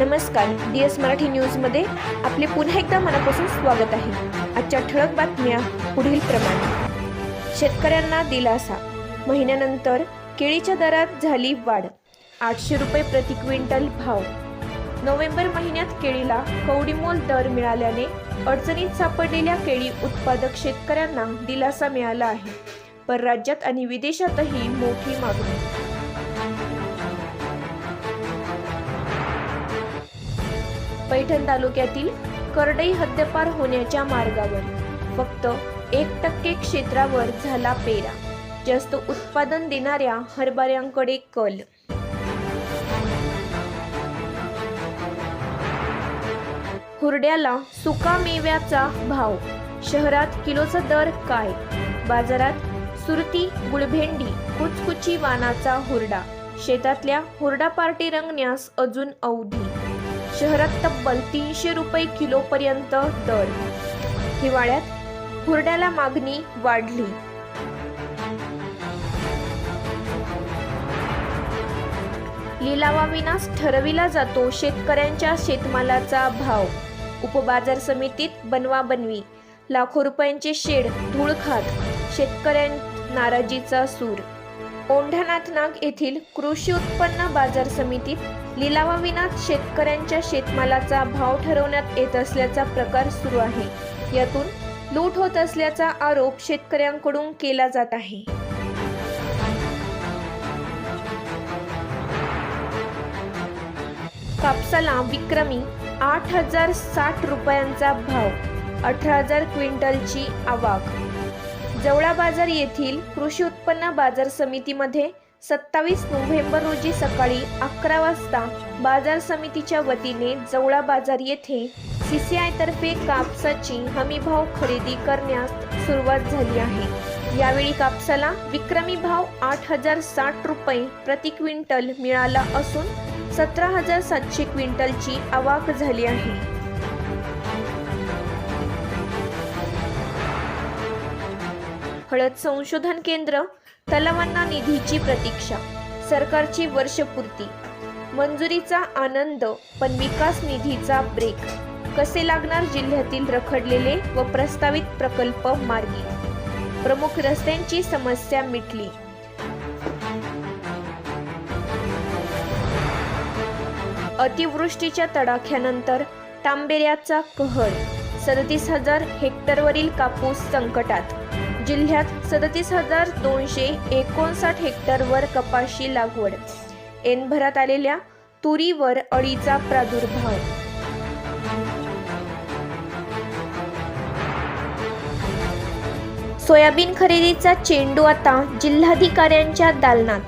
नमस्कार D S Marathi न्यूजमध्ये आपले पुन्हा एकदा मनापासून स्वागत आहे. आजच्या ठळक बातम्या पुढील प्रमाणे. शेतकऱ्यांना दिलासा. महिन्यानंतर केळीच्या दरात झाली वाढ. आठशे रुपये प्रति क्विंटल भाव. नोव्हेंबर महिन्यात केळीला कवडीमोल दर मिळाल्याने अडचणीत सापडलेल्या केळी उत्पादक शेतकऱ्यांना दिलासा मिळाला आहे. पर राज्यात आणि विदेशातही मोठी मागणी. पैठण तालुक्यातील करडई हद्दपार होण्याच्या मार्गावर. फक्त एक टक्के क्षेत्रावर झाला पेरा. जास्त उत्पादन देणाऱ्या हरभऱ्यांकडे कल. हुरड्याला सुका मेव्याचा भाव. शहरात किलोचा दर काय? बाजारात सुरती गुळभेंडी कुचकुची वानाचा हुरडा. शेतातल्या हुरडा पार्टी रंगण्यास अजून अवधी. शहरात तब्बल तीनशे रुपये किलोपर्यंत दर. हिवाळ्यात हुरड्याला मागणी वाढली. लिलावाविनाच ठरविला जातो शेतकऱ्यांच्या शेतमालाचा भाव. उपबाजार समितीत बनवा बनवी. लाखो रुपयांचे शेड धूळ खात. शेतकऱ्यां नाराजीचा सूर. औंढानाथनाग येथील कृषी उत्पन्न बाजार समितीत लिलावाविनाच शेतकऱ्यांच्या शेतमालाचा भाव ठरवण्यात येत असल्याचा प्रकार सुरू आहे. यातून लूट होत असल्याचा आरोप शेतकऱ्यांकडून केला जात आहे. कापसाला विक्रमी आठ हजार साठ रुपयांचा भाव अठरा हजार क्विंटलची आवाक. जवळा बाजार येथील कृषी उत्पन्न बाजार समितीमध्ये सत्तावीस नोव्हेंबर रोजी सकाळी अकरा वाजता बाजार समितीच्या वतीने जवळा बाजार येथे सी सी आयतर्फे कापसाची हमीभाव खरेदी करण्यास सुरुवात झाली आहे. यावेळी कापसाला विक्रमी भाव आठ हजार साठ रुपये प्रति क्विंटल मिळाला असून सतरा हजार सातशे क्विंटलची आवाक झाली आहे. हळद संशोधन केंद्र तलावांना निधीची प्रतीक्षा सरकारची वर्षपूर्ती मंजुरीचा आनंद पण विकास निधीचा ब्रेक कसे लागणार जिल्ह्यातील रखडलेले व प्रस्तावित प्रकल्प मार्गी? प्रमुख रस्त्यांची समस्या मिटली. अतिवृष्टीच्या तडाख्यानंतर तांबेऱ्याचा कहर सदतीस हजार हेक्टरवरील कापूस संकटात. जिल्ह्यात सदतीस हजार दोनशे एकोणसाठ हेक्टरवर कपाशी लागवड. एनभरात आलेल्या तुरीवर अळीचा प्रादुर्भाव. सोयाबीन खरेदीचा चेंडू आता जिल्हाधिकाऱ्यांच्या दालनात.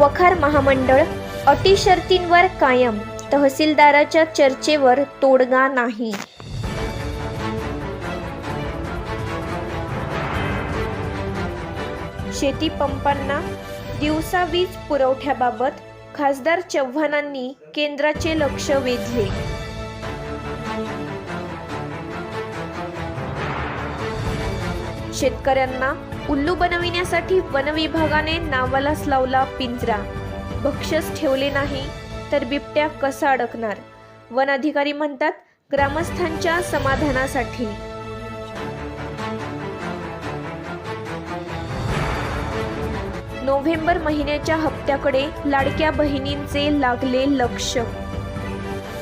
वखार महामंडळ अटी शर्तींवर कायम. तहसीलदाराच्या चर्चेवर तोडगा नाही. शेती पंपांना दिवसा वीज पुरवठ्याबाबत खासदार चव्हाणांनी केंद्राचे लक्ष वेधले. शेतकऱ्यांना उल्लू बनविण्यासाठी वनविभागाने नावालाच लावला पिंजरा. बक्षस ठेवले नाही तर बिबट्या कसा अडकणार? वन अधिकारी म्हणतात ग्रामस्थांच्या समाधानासाठी. नोव्हेंबर महिन्याच्या हप्त्याकडे लाडक्या बहिणींचे लागले लक्ष.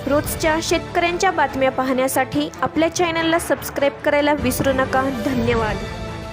रोजच्या शेतकऱ्यांच्या बातम्या पाहण्यासाठी आपल्या चॅनलला सबस्क्राईब करायला विसरू नका. धन्यवाद.